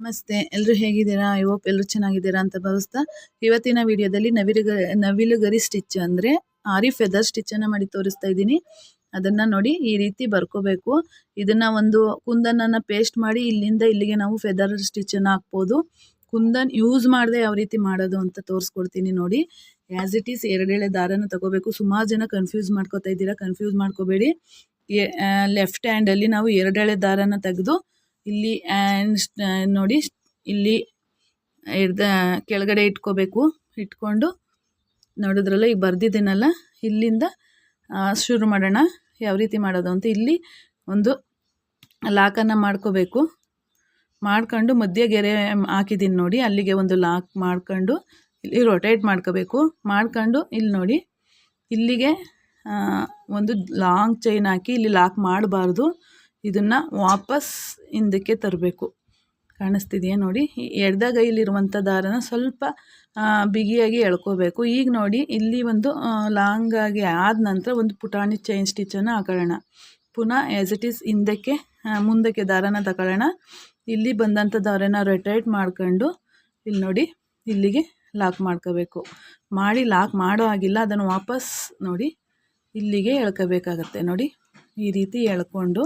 ನಮಸ್ತೆ. ಎಲ್ಲರೂ ಹೇಗಿದ್ದೀರಾ? ಐ ಹೋಪ್ ಎಲ್ಲರೂ ಚೆನ್ನಾಗಿದ್ದೀರಾ ಅಂತ ಭಾವಿಸ್ತಾ ಇವತ್ತಿನ ವಿಡಿಯೋದಲ್ಲಿ ನವಿಲುಗ, ನವಿಲುಗರಿ ಸ್ಟಿಚ್ ಅಂದರೆ ಆರಿ ಫೆದರ್ ಸ್ಟಿಚ್ಚನ್ನು ಮಾಡಿ ತೋರಿಸ್ತಾ ಇದ್ದೀನಿ. ಅದನ್ನು ನೋಡಿ ಈ ರೀತಿ ಬರ್ಕೋಬೇಕು. ಇದನ್ನು ಒಂದು ಕುಂದನನ್ನು ಪೇಸ್ಟ್ ಮಾಡಿ ಇಲ್ಲಿಂದ ಇಲ್ಲಿಗೆ ನಾವು ಫೆದರ್ ಸ್ಟಿಚ್ಚನ್ನು ಹಾಕ್ಬೋದು. ಕುಂದನ್ ಯೂಸ್ ಮಾಡದೆ ಯಾವ ರೀತಿ ಮಾಡೋದು ಅಂತ ತೋರಿಸ್ಕೊಡ್ತೀನಿ ನೋಡಿ. ಆ್ಯಸ್ ಇಟ್ ಈಸ್ ಎರಡೆಳೆ ದಾರನ ತಗೋಬೇಕು. ಸುಮಾರು ಜನ ಕನ್ಫ್ಯೂಸ್ ಮಾಡ್ಕೋತಾ ಇದ್ದೀರಾ ಕನ್ಫ್ಯೂಸ್ ಮಾಡ್ಕೋಬೇಡಿ. ಲೆಫ್ಟ್ ಹ್ಯಾಂಡಲ್ಲಿ ನಾವು ಎರಡೆಳೆ ದಾರನ ತೆಗೆದು ಇಲ್ಲಿ ನೋಡಿ ಇಲ್ಲಿ ಹಿಡ್ದ ಕೆಳಗಡೆ ಇಟ್ಕೋಬೇಕು. ಇಟ್ಕೊಂಡು ನೋಡಿದ್ರಲ್ಲ ಈಗ ಬರ್ದಿದ್ದೀನಲ್ಲ, ಇಲ್ಲಿಂದ ಶುರು ಮಾಡೋಣ. ಯಾವ ರೀತಿ ಮಾಡೋದು ಅಂತ ಇಲ್ಲಿ ಒಂದು ಲಾಕನ್ನು ಮಾಡ್ಕೋಬೇಕು. ಮಾಡ್ಕೊಂಡು ಮಧ್ಯ ಗೆರೆ ಹಾಕಿದ್ದೀನಿ ನೋಡಿ, ಅಲ್ಲಿಗೆ ಒಂದು ಲಾಕ್ ಮಾಡ್ಕೊಂಡು ಇಲ್ಲಿ ರೊಟೇಟ್ ಮಾಡ್ಕೋಬೇಕು. ಮಾಡ್ಕೊಂಡು ಇಲ್ಲಿ ನೋಡಿ, ಇಲ್ಲಿಗೆ ಒಂದು ಲಾಂಗ್ ಚೈನ್ ಹಾಕಿ ಇಲ್ಲಿ ಲಾಕ್ ಮಾಡಬಾರ್ದು. ಇದನ್ನು ವಾಪಸ್ ಹಿಂದಕ್ಕೆ ತರಬೇಕು. ಕಾಣಿಸ್ತಿದೆಯಾ ನೋಡಿ. ಎಡದಗೈಲಿರುವಂಥ ದಾರನ ಸ್ವಲ್ಪ ಬಿಗಿಯಾಗಿ ಎಳ್ಕೋಬೇಕು. ಈಗ ನೋಡಿ, ಇಲ್ಲಿ ಒಂದು ಲಾಂಗಾಗಿ ಆದ ನಂತರ ಒಂದು ಪುಟಾಣಿ ಚೈನ್ ಸ್ಟಿಚನ್ನು ಹಾಕೊಳ್ಳೋಣ. ಪುನಃ ಆ್ಯಸ್ ಇಟ್ ಈಸ್ ಹಿಂದಕ್ಕೆ ಮುಂದಕ್ಕೆ ದಾರನ ತಗೊಳ್ಳೋಣ ಇಲ್ಲಿ ಬಂದಂಥ ದಾರನ ರೊಟೇಟ್ ಮಾಡ್ಕೊಂಡು, ಇಲ್ಲಿ ನೋಡಿ, ಇಲ್ಲಿಗೆ ಲಾಕ್ ಮಾಡ್ಕೋಬೇಕು. ಮಾಡಿ ಲಾಕ್ ಮಾಡೋ ಆಗಿಲ್ಲ ಅದನ್ನು ವಾಪಸ್ ನೋಡಿ, ಇಲ್ಲಿಗೆ ಎಳ್ಕೋಬೇಕಾಗತ್ತೆ. ನೋಡಿ, ಈ ರೀತಿ ಎಳ್ಕೊಂಡು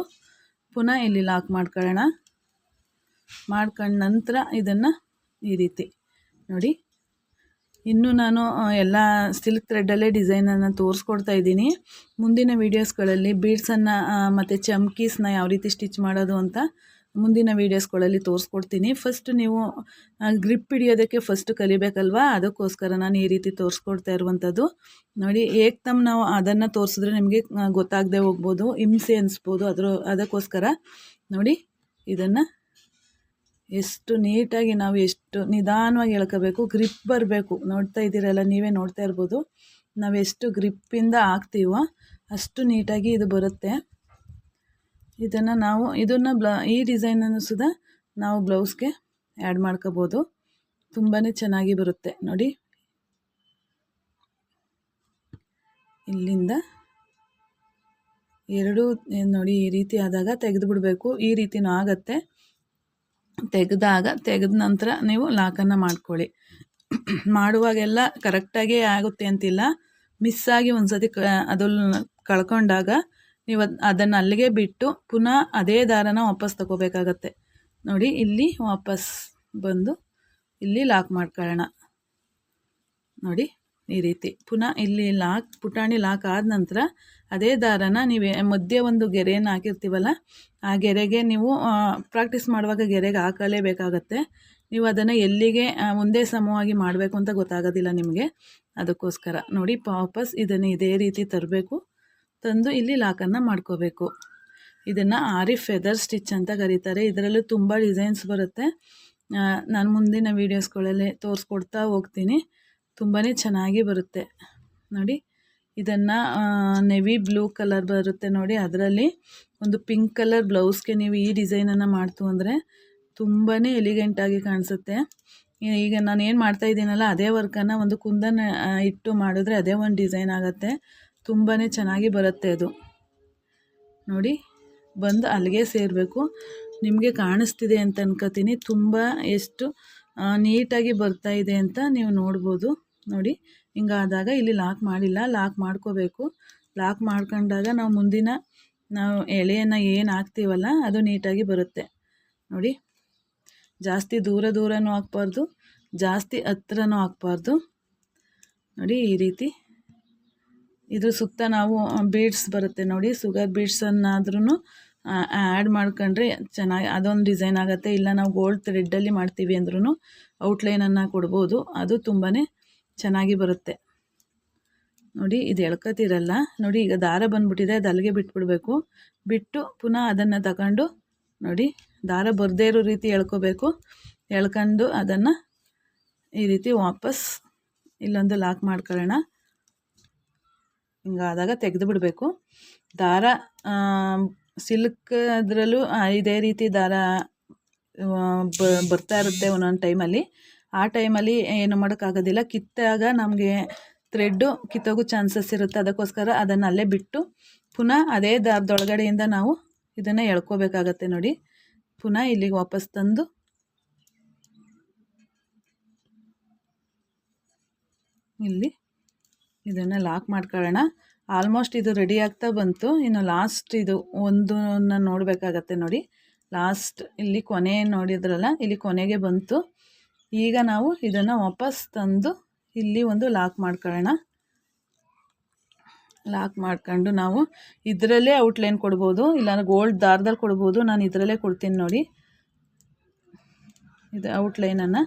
ಪುನಃ ಇಲ್ಲಿ ಲಾಕ್ ಮಾಡ್ಕೊಳ್ಳೋಣ. ಮಾಡ್ಕೊಂಡ ನಂತರ ಇದನ್ನು ಈ ರೀತಿ. ನೋಡಿ, ಇನ್ನು ನಾನು ಎಲ್ಲ ಸಿಲ್ಕ್ ಥ್ರೆಡ್ಡಲ್ಲೇ ಡಿಸೈನನ್ನು ತೋರಿಸ್ಕೊಡ್ತಾ ಇದ್ದೀನಿ. ಮುಂದಿನ ವೀಡಿಯೋಸ್ಗಳಲ್ಲಿ ಬೀಡ್ಸನ್ನು ಮತ್ತು ಚಮ್ಕೀಸ್ನ ಯಾವ ರೀತಿ ಸ್ಟಿಚ್ ಮಾಡೋದು ಅಂತ ಮುಂದಿನ ವೀಡಿಯೋಸ್ಗಳಲ್ಲಿ ತೋರಿಸ್ಕೊಡ್ತೀನಿ. ಫಸ್ಟ್ ನೀವು ಗ್ರಿಪ್ ಹಿಡಿಯೋದಕ್ಕೆ ಫಸ್ಟ್ ಕಲಿಬೇಕಲ್ವಾ? ಅದಕ್ಕೋಸ್ಕರ ನಾನು ಈ ರೀತಿ ತೋರಿಸ್ಕೊಡ್ತಾ ಇರುವಂಥದ್ದು. ನೋಡಿ, ಏಕ್ದಮ್ ನಾವು ಅದನ್ನು ತೋರಿಸಿದ್ರೆ ನಿಮಗೆ ಗೊತ್ತಾಗದೆ ಹೋಗ್ಬೋದು. ಹಿಂಸೆ ಅನಿಸ್ಬೋದು. ಅದ್ರ, ಅದಕ್ಕೋಸ್ಕರ ನೋಡಿ, ಇದನ್ನು ಎಷ್ಟು ನೀಟಾಗಿ ನಾವು ಎಷ್ಟು ನಿಧಾನವಾಗಿ ಎಳ್ಕೋಬೇಕು. ಗ್ರಿಪ್ ಬರಬೇಕು. ನೋಡ್ತಾ ಇದ್ದೀರಲ್ಲ, ನೀವೇ ನೋಡ್ತಾ ಇರ್ಬೋದು. ನಾವು ಎಷ್ಟು ಗ್ರಿಪ್ಪಿಂದ ಹಾಕ್ತೀವೋ ಅಷ್ಟು ನೀಟಾಗಿ ಇದು ಬರುತ್ತೆ. ಇದನ್ನು ನಾವು, ಇದನ್ನು ಬ್ಲ, ಈ ಡಿಸೈನನ್ನು ಸುದ ನಾವು ಬ್ಲೌಸ್ಗೆ ಆ್ಯಡ್ ಮಾಡ್ಕೋಬೋದು. ತುಂಬಾ ಚೆನ್ನಾಗಿ ಬರುತ್ತೆ. ನೋಡಿ. ಇಲ್ಲಿಂದ ಎರಡು ನೋಡಿ, ಈ ರೀತಿ ಆದಾಗ ತೆಗೆದು ಬಿಡಬೇಕು. ಈ ರೀತಿನೂ ಆಗತ್ತೆ. ತೆಗೆದಾಗ, ತೆಗೆದ ನಂತರ ನೀವು ಲಾಕನ್ನು ಮಾಡ್ಕೊಳ್ಳಿ. ಮಾಡುವಾಗೆಲ್ಲ ಕರೆಕ್ಟಾಗೇ ಆಗುತ್ತೆ ಅಂತಿಲ್ಲ. ಮಿಸ್ಸಾಗಿ ಒಂದು ಸತಿ ಕ, ಅದನ್ನು ಕಳ್ಕೊಂಡಾಗ ನೀವು ಅದನ್ನು ಅಲ್ಲಿಗೆ ಬಿಟ್ಟು ಪುನಃ ಅದೇ ದಾರನ ವಾಪಸ್ ತಗೋಬೇಕಾಗತ್ತೆ. ನೋಡಿ, ಇಲ್ಲಿ ವಾಪಸ್ ಬಂದು ಇಲ್ಲಿ ಲಾಕ್ ಮಾಡ್ಕೊಳ್ಳೋಣ. ನೋಡಿ, ಈ ರೀತಿ. ಪುನಃ ಇಲ್ಲಿ ಲಾಕ್ ಪುಟಾಣಿ ಲಾಕ್ ಆದ ನಂತರ ಅದೇ ದಾರನ ನೀವು, ಮಧ್ಯೆ ಒಂದು ಗೆರೆಯನ್ನು ಹಾಕಿರ್ತೀವಲ್ಲ, ಆ ಗೆರೆಗೆ ನೀವು ಪ್ರಾಕ್ಟೀಸ್ ಮಾಡುವಾಗ ಗೆರೆಗೆ ಹಾಕಲೇಬೇಕಾಗತ್ತೆ. ನೀವು ಅದನ್ನು ಎಲ್ಲಿಗೆ ಒಂದೇ ಸಮವಾಗಿ ಮಾಡಬೇಕು ಅಂತ ಗೊತ್ತಾಗೋದಿಲ್ಲ ನಿಮಗೆ. ಅದಕ್ಕೋಸ್ಕರ. ನೋಡಿ, ವಾಪಸ್ ಇದನ್ನು ಇದೇ ರೀತಿ ತರಬೇಕು. ತಂದು ಇಲ್ಲಿ ಲಾಕನ್ನು ಮಾಡ್ಕೋಬೇಕು. ಇದನ್ನು ಆರಿ ಫೆದರ್ ಸ್ಟಿಚ್ ಅಂತ ಕರೀತಾರೆ. ಇದರಲ್ಲೂ ತುಂಬ ಡಿಸೈನ್ಸ್ ಬರುತ್ತೆ. ನಾನು ಮುಂದಿನ ವೀಡಿಯೋಸ್ಗಳಲ್ಲಿ ತೋರಿಸ್ಕೊಡ್ತಾ ಹೋಗ್ತೀನಿ. ತುಂಬಾ ಚೆನ್ನಾಗಿ ಬರುತ್ತೆ. ನೋಡಿ, ಇದನ್ನು ನೆವಿ ಬ್ಲೂ ಕಲರ್ ಬರುತ್ತೆ ನೋಡಿ ಅದರಲ್ಲಿ. ಒಂದು ಪಿಂಕ್ ಕಲರ್ ಬ್ಲೌಸ್ಗೆ ನೀವು ಈ ಡಿಸೈನನ್ನು ಮಾಡ್ತು ಅಂದರೆ ತುಂಬಾ ಎಲಿಗೆಂಟಾಗಿ ಕಾಣಿಸುತ್ತೆ. ಈಗ ನಾನು ಏನು ಮಾಡ್ತಾ ಇದ್ದೀನಲ್ಲ, ಅದೇ ವರ್ಕನ್ನು ಒಂದು ಕುಂದನ ಇಟ್ಟು ಮಾಡಿದ್ರೆ ಅದೇ ಒಂದು ಡಿಸೈನ್ ಆಗುತ್ತೆ. ತುಂಬಾ ಚೆನ್ನಾಗಿ ಬರುತ್ತೆ ಅದು. ನೋಡಿ, ಬಂದು ಅಲ್ಲಿಗೆ ಸೇರಬೇಕು. ನಿಮಗೆ ಕಾಣಿಸ್ತಿದೆ ಅಂತ ಅನ್ಕೋತೀನಿ. ತುಂಬ ಎಷ್ಟು ನೀಟಾಗಿ ಬರ್ತಾ ಇದೆ ಅಂತ ನೀವು ನೋಡ್ಬೋದು. ನೋಡಿ, ಹಿಂಗಾದಾಗ ಇಲ್ಲಿ ಲಾಕ್ ಮಾಡಿಲ್ಲ. ಲಾಕ್ ಮಾಡ್ಕೋಬೇಕು. ಲಾಕ್ ಮಾಡ್ಕೊಂಡಾಗ ನಾವು ಮುಂದಿನ, ನಾವು ಎಳೆಯನ್ನು ಏನು ಹಾಕ್ತೀವಲ್ಲ, ಅದು ನೀಟಾಗಿ ಬರುತ್ತೆ. ನೋಡಿ, ಜಾಸ್ತಿ ದೂರ ದೂರನೂ ಹಾಕ್ಬಾರ್ದು, ಜಾಸ್ತಿ ಹತ್ರನೂ ಹಾಕ್ಬಾರ್ದು. ನೋಡಿ, ಈ ರೀತಿ ಇದ್ರ ಸುತ್ತ ನಾವು ಬೀಡ್ಸ್ ಬರುತ್ತೆ ನೋಡಿ ಸುಗರ್ ಬೀಡ್ಸನ್ನಾದ್ರೂ ಆ್ಯಡ್ ಮಾಡ್ಕೊಂಡ್ರೆ ಚೆನ್ನಾಗಿ, ಅದೊಂದು ಡಿಸೈನ್ ಆಗುತ್ತೆ. ಇಲ್ಲ ನಾವು ಗೋಲ್ಡ್ ಥ್ರೆಡ್ಡಲ್ಲಿ ಮಾಡ್ತೀವಿ ಅಂದ್ರೂ ಔಟ್ಲೈನನ್ನು ಕೊಡ್ಬೋದು. ಅದು ತುಂಬಾ ಚೆನ್ನಾಗಿ ಬರುತ್ತೆ. ನೋಡಿ, ಇದು ಎಳ್ಕೊತಿರಲ್ಲ. ನೋಡಿ, ಈಗ ದಾರ ಬಂದುಬಿಟ್ಟಿದೆ, ಅದು ಅಲ್ಲಿಗೆ ಬಿಟ್ಬಿಡಬೇಕು. ಬಿಟ್ಟು ಪುನಃ ಅದನ್ನು ತಗೊಂಡು, ನೋಡಿ, ದಾರ ಬರದೇ ಇರೋ ರೀತಿ ಎಳ್ಕೋಬೇಕು. ಎಳ್ಕೊಂಡು ಅದನ್ನು ಈ ರೀತಿ ವಾಪಸ್ ಇಲ್ಲೊಂದು ಲಾಕ್ ಮಾಡ್ಕೊಳ್ಳೋಣ. ಹಿಂಗಾದಾಗ ತೆಗೆದು ಬಿಡಬೇಕು. ದಾರ ಸಿಲ್ಕ್ ಅದರಲ್ಲೂ ಇದೇ ರೀತಿ ದಾರ ಬ, ಬರ್ತಾ ಇರುತ್ತೆ ಒಂದೊಂದು ಟೈಮಲ್ಲಿ. ಆ ಟೈಮಲ್ಲಿ ಏನು ಮಾಡೋಕ್ಕಾಗೋದಿಲ್ಲ. ಕಿತ್ತಾಗ ನಮಗೆ ಥ್ರೆಡ್ಡು ಕಿತ್ತೋಗೋ ಚಾನ್ಸಸ್ ಇರುತ್ತೆ. ಅದಕ್ಕೋಸ್ಕರ ಅದನ್ನು ಅಲ್ಲೇ ಬಿಟ್ಟು ಪುನಃ ಅದೇ ದಾರದೊಳಗಡೆಯಿಂದ ನಾವು ಇದನ್ನು ಎಳ್ಕೋಬೇಕಾಗತ್ತೆ ನೋಡಿ. ಪುನಃ ಇಲ್ಲಿಗೆ ವಾಪಸ್ ತಂದು ಇಲ್ಲಿ ಇದನ್ನು ಲಾಕ್ ಮಾಡ್ಕೊಳ್ಳೋಣ. ಆಲ್ಮೋಸ್ಟ್ ಇದು ರೆಡಿ ಆಗ್ತಾ ಬಂತು. ಇನ್ನು ಲಾಸ್ಟ್ ಇದು ಒಂದನ್ನು ನೋಡಬೇಕಾಗತ್ತೆ ನೋಡಿ. ಲಾಸ್ಟ್ ಇಲ್ಲಿ ಕೊನೆ ನೋಡಿದ್ರಲ್ಲ, ಇಲ್ಲಿ ಕೊನೆಗೆ ಬಂತು. ಈಗ ನಾವು ಇದನ್ನು ವಾಪಸ್ ತಂದು ಇಲ್ಲಿ ಒಂದು ಲಾಕ್ ಮಾಡ್ಕೊಳ್ಳೋಣ. ಲಾಕ್ ಮಾಡ್ಕೊಂಡು ನಾವು ಇದರಲ್ಲೇ ಔಟ್ಲೈನ್ ಕೊಡ್ಬೋದು, ಇಲ್ಲಾಂದ್ರೆ ಗೋಲ್ಡ್ ದಾರದಲ್ಲಿ ಕೊಡ್ಬೋದು. ನಾನು ಇದರಲ್ಲೇ ಕೊಡ್ತೀನಿ ನೋಡಿ. ಇದು ಔಟ್ಲೈನನ್ನು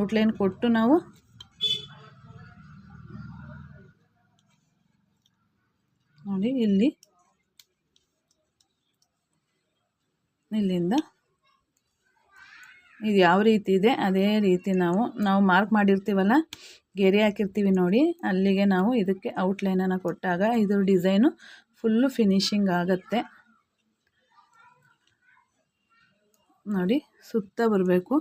ಔಟ್ಲೈನ್ ಕೊಟ್ಟು ನಾವು ನೋಡಿ, ಇಲ್ಲಿ. ಇಲ್ಲಿಂದ. ಇದು ಯಾವ ರೀತಿ ಇದೆ? ಅದೇ ರೀತಿ ನಾವು ನಾವು ಮಾರ್ಕ್ ಮಾಡಿರ್ತೀವಲ್ಲ? ಗೆರೆ ಹಾಕಿರ್ತೀವಿ ನೋಡಿ. ಅಲ್ಲಿಗೆ ನಾವು ಇದಕ್ಕೆ ಔಟ್ಲೈನನ್ನು ಕೊಟ್ಟಾಗ ಇದು ಡಿಸೈನು ಫುಲ್ಲು ಫಿನಿಶಿಂಗ್ ಆಗುತ್ತೆ. ನೋಡಿ, ಸುತ್ತ ಬರಬೇಕು.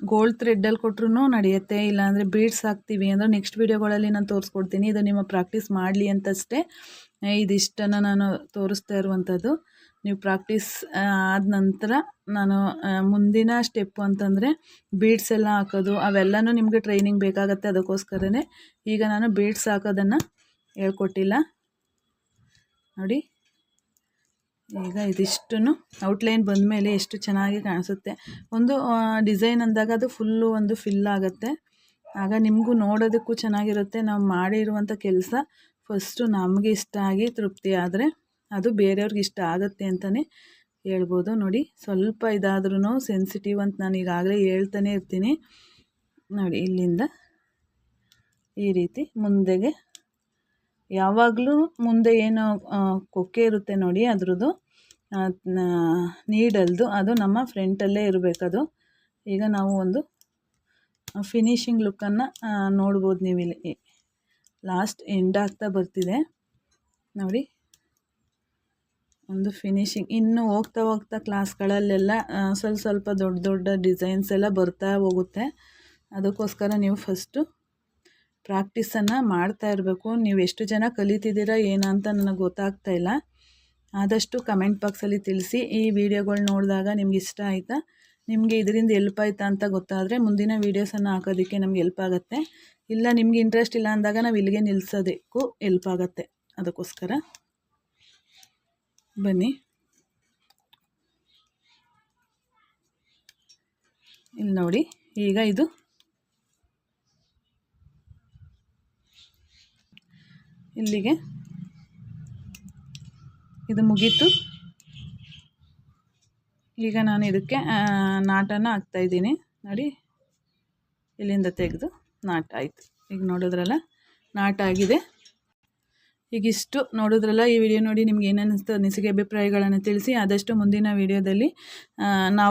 ಗೋಲ್ಡ್ ಥ್ರೆಡ್ಡಲ್ಲಿ ಕೊಟ್ರೂ ನಡೆಯುತ್ತೆ. ಇಲ್ಲಾಂದರೆ ಬೀಡ್ಸ್ ಹಾಕ್ತೀವಿ ಅಂದರೆ ನೆಕ್ಸ್ಟ್ ವೀಡಿಯೋಗಳಲ್ಲಿ ನಾನು ತೋರಿಸ್ಕೊಡ್ತೀನಿ. ಇದು ನಿಮ್ಮ ಪ್ರಾಕ್ಟೀಸ್ ಮಾಡಲಿ ಅಂತಷ್ಟೇ. ಇದಿಷ್ಟನ್ನು ನಾನು ತೋರಿಸ್ತಾ ಇರುವಂಥದ್ದು. ನೀವು ಪ್ರಾಕ್ಟೀಸ್ ಆದ ನಂತರ ನಾನು ಮುಂದಿನ ಸ್ಟೆಪ್ಪು ಅಂತಂದರೆ ಬೀಡ್ಸ್ ಎಲ್ಲ ಹಾಕೋದು. ಅವೆಲ್ಲನೂ ನಿಮಗೆ ಟ್ರೈನಿಂಗ್ ಬೇಕಾಗತ್ತೆ ಅದಕ್ಕೋಸ್ಕರನೇ. ಈಗ ನಾನು ಬೀಡ್ಸ್ ಹಾಕೋದನ್ನು ಹೇಳ್ಕೊಟ್ಟಿಲ್ಲ. ನೋಡಿ. ಈಗ ಇದಿಷ್ಟನ್ನು ಔಟ್ಲೈನ್ ಬಂದಮೇಲೆ ಎಷ್ಟು ಚೆನ್ನಾಗಿ ಕಾಣಿಸುತ್ತೆ. ಒಂದು ಡಿಸೈನ್ ಅಂದಾಗ ಅದು ಫುಲ್ಲು ಒಂದು ಫಿಲ್ ಆಗುತ್ತೆ. ಆಗ ನಿಮಗೂ ನೋಡೋದಕ್ಕೂ ಚೆನ್ನಾಗಿರುತ್ತೆ. ನಾವು ಮಾಡಿರುವಂಥ ಕೆಲಸ ಫಸ್ಟು ನಮಗೆ ಇಷ್ಟ ಆಗಿ ತೃಪ್ತಿ ಆದರೆ ಅದು ಬೇರೆಯವ್ರಿಗೆ ಇಷ್ಟ ಆಗುತ್ತೆ ಅಂತಲೇ ಹೇಳ್ಬೋದು. ನೋಡಿ, ಸ್ವಲ್ಪ ಇದಾದ್ರೂ ಸೆನ್ಸಿಟಿವ್ ಅಂತ ನಾನು ಈಗಾಗಲೇ ಹೇಳ್ತಾನೆ ಇರ್ತೀನಿ. ನೋಡಿ, ಇಲ್ಲಿಂದ ಈ ರೀತಿ ಮುಂದೆಗೆ ಯಾವಾಗಲೂ ಮುಂದೆ ಏನೋ ಕೊಕ್ಕೆ ಇರುತ್ತೆ ನೋಡಿ ಅದ್ರದ್ದು. ನೀಡಲ್ದು. ಅದು ನಮ್ಮ ಫ್ರಂಟಲ್ಲೇ ಇರಬೇಕದು ಈಗ ನಾವು ಒಂದು ಫಿನಿಷಿಂಗ್ ಲುಕ್ಕನ್ನು ನೋಡ್ಬೋದು ನೀವು ಇಲ್ಲಿ. ಲಾಸ್ಟ್ ಎಂಡ್ ಆಗ್ತಾ ಬರ್ತಿದೆ. ನೋಡಿ. ಒಂದು ಫಿನಿಷಿಂಗ್ ಇನ್ನು ಹೋಗ್ತಾ ಹೋಗ್ತಾ ಕ್ಲಾಸ್ಗಳಲ್ಲೆಲ್ಲ ಸ್ವಲ್ಪ ಸ್ವಲ್ಪ ದೊಡ್ಡ ದೊಡ್ಡ ಡಿಸೈನ್ಸ್ ಎಲ್ಲ ಬರ್ತಾ ಹೋಗುತ್ತೆ. ಅದಕ್ಕೋಸ್ಕರ ನೀವು ಫಸ್ಟು ಪ್ರಾಕ್ಟೀಸನ್ನು ಮಾಡ್ತಾ ಇರಬೇಕು. ನೀವು ಎಷ್ಟು ಜನ ಕಲಿತಿದ್ದೀರಾ ಏನಂತ ನನಗೆ ಗೊತ್ತಾಗ್ತಾ ಇಲ್ಲ. ಆದಷ್ಟು ಕಮೆಂಟ್ ಬಾಕ್ಸಲ್ಲಿ ತಿಳಿಸಿ. ಈ ವಿಡಿಯೋಗಳು ನೋಡಿದಾಗ ನಿಮ್ಗೆ ಇಷ್ಟ ಆಯಿತಾ? ನಿಮಗೆ ಇದರಿಂದ ಎಲ್ಪ್ ಆಯಿತಾ ಅಂತ ಗೊತ್ತಾದರೆ ಮುಂದಿನ ವೀಡಿಯೋಸನ್ನು ಹಾಕೋದಕ್ಕೆ ನಮ್ಗೆ ಎಲ್ಪ್ ಆಗುತ್ತೆ. ಇಲ್ಲ ನಿಮ್ಗೆ ಇಂಟ್ರೆಸ್ಟ್ ಇಲ್ಲ ಅಂದಾಗ ನಾವು ಇಲ್ಲಿಗೆ ನಿಲ್ಲಿಸೋದಕ್ಕೂ ಎಲ್ಪ್ ಆಗುತ್ತೆ. ಅದಕ್ಕೋಸ್ಕರ ಬನ್ನಿ. ಇಲ್ಲಿ ನೋಡಿ, ಈಗ ಇದು ಇಲ್ಲಿಗೆ. ಇದು ಮುಗೀತು. ಈಗ ನಾನು ಇದಕ್ಕೆ ನಾಟನ ಹಾಕ್ತಾ ಇದ್ದೀನಿ. ನೋಡಿ, ಇಲ್ಲಿಂದ ತೆಗೆದು ನಾಟ ಆಯಿತು. ಈಗ ನೋಡಿದ್ರಲ್ಲ, ನಾಟ ಆಗಿದೆ. ಈಗ ಇಷ್ಟು ನೋಡಿದ್ರಲ್ಲ, ಈ ವಿಡಿಯೋ ನೋಡಿ ನಿಮ್ಗೆ ಏನೇನಿಸ್ತು ಅನಿಸಿಕೆ ಅಭಿಪ್ರಾಯಗಳನ್ನು ತಿಳಿಸಿ, ಆದಷ್ಟು ಮುಂದಿನ ವಿಡಿಯೋದಲ್ಲಿ ನಾವು